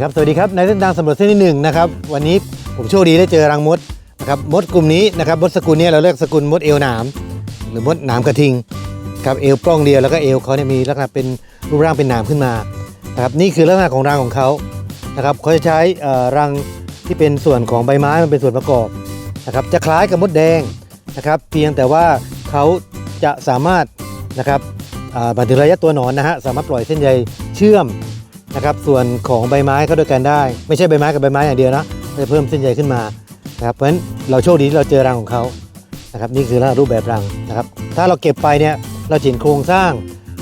ครับ สวัสดีครับ ในเส้นทางสำรวจเส้นที่หนึ่งนะครับ วันนี้ผมโชคดีได้เจอรังมดนะครับ มดกลุ่มนี้นะครับ มดสกุลนี้เราเรียกสกุลมดเอวหนาม หรือมดหนามกระทิงครับ เอวปล้องเดียวแล้วก็เอวเขาเนี่ยมีลักษณะเป็นรูปร่างเป็นหนามขึ้นมานะครับนี่คือลักษณะของรังของเขานะครับเขาจะใช้เอ่อรังที่เป็นส่วนของใบไม้มันเป็นส่วนประกอบนะครับ จะคล้ายกับมดแดงนะครับ เพียงแต่ว่าเขาจะสามารถนะครับอ่าหมายถึงระยะตัวหนอนนะฮะสามารถปล่อยเส้นใยเชื่อม นะครับส่วนของใบไม้เขาด้วยกันได้ ไม่ใช่ใบไม้กับใบไม้อย่างเดียวนะจะเพิ่มเส้นใยขึ้นมานะครับเพราะฉะนั้นเราโชคดีที่เราเจอรังของเขานะครับนี่คือลักษณะรูปแบบรังนะครับถ้าเราเก็บไปเนี่ยเราจะเห็นโครงสร้าง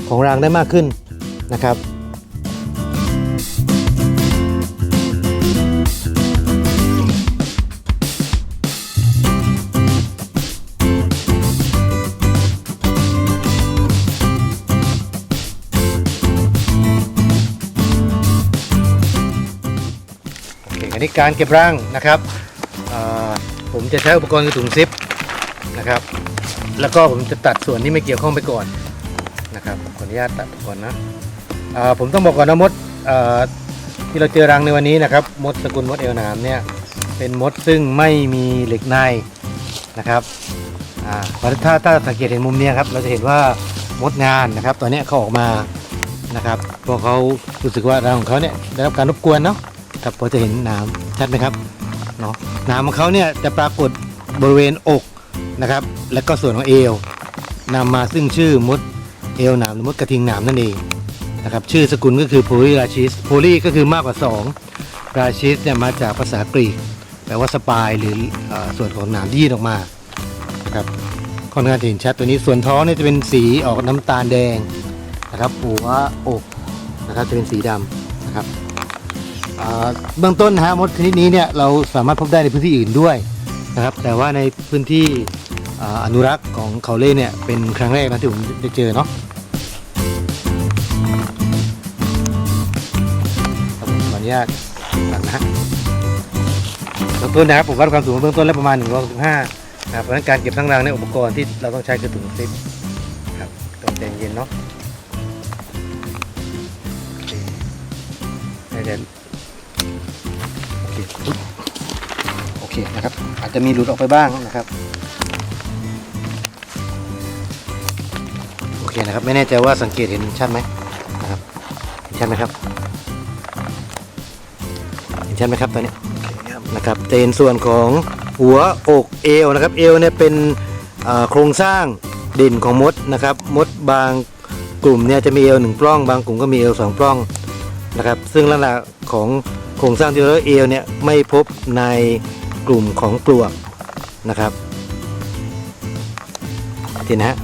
ของรังได้มากขึ้นนะครับ นนี้การเก็บรังนะครับผมจะใช้อุปกรณ์คือถุงซิปนะครับ แล้วก็ผมจะตัดส่วนที่ไม่เกี่ยวข้องไปก่อนนะครับขออนุญาตตัดก่อนนะผมต้องบอกก่อนนะมดที่เราเจอรังในวันนี้นะครับ มดสกุลมดเอวหนามเนี่ยเป็นมดซึ่งไม่มีเหล็กในนะครับอ่าเพราะถ้าถ้าสังเกตเห็นมุมนี้ครับเราจะเห็นว่ามดงานนะครับตอนนี้เขาออกมานะครับพราะเขารู้สึกว่ารังของเขาเนี่ยได้รับการรบกวนเนาะ ครับพอจะเห็นหนามชัดไหมครับเนาะหนามของเขาเนี่ยจะปรากฏบริเวณอกนะครับ และก็ส่วนของเอวนำมาซึ่งชื่อมดเอวหนามหรือมดกระทิงหนามนั่นเองนะครับชื่อสกุลก็คือโพลีราชิสโพลีก็คือมากกว่า 2 ราชิสเนี่ยมาจากภาษากรีกแปลว่าสปายหรืออส่วนของหนามที่ยื่นออกมานะครับค่อนข้างเห็นชัดตัวนี้ส่วนท้องเนี่ยจะเป็นสีออกน้ำตาลแดงนะครับหัวอกนะครับจะเป็นสีดำนะครับ เบื้องต้นนะฮะมดชนิดนี้เนี่ยเราสามารถพบได้ในพื้นที่อื่นด้วยนะครับ แต่ว่าในพื้นที่อนุรักษ์ของเขาเล่เนี่ยเป็นครั้งแรกนะที่ผมได้เจอเนาะครับผมขออนุญาตตัดนะฮะเบื้องต้นนะครับผมวัดความสูงเบื้องต้นแล้วประมาณ1 6 5นะครับเพราะฉะนั้นการเก็บทั้งรังเนี่ยอุปกรณ์ที่เราต้องใช้คือถุงซิปครับต้องใจเย็นเนาะโอเคเดี๋ยว อเคนะครับ อาจจะมีหลุดออกไปบ้างนะครับ โอเคนะครับ ไม่แน่ใจว่าสังเกตเห็นชัดไหมนะครับเห็นชัดไหมครับเห็นชัดไหมครับตอนนี้นะครับจะเห็นส่วนของหัวอกเอวนะครับเอวเนี่ยเป็นโครงสร้างเด่นของมดนะครับ มดบางกลุ่มเนี่ยจะมีเอวหนึ่งปล้อง บางกลุ่มก็มีเอวสองปล้องนะครับ ซึ่งลักษณะของโครงสร้างที่เราเอวเนี่ยไม่พบใน กลุ่มของปลวกนะครับทีนะฮะ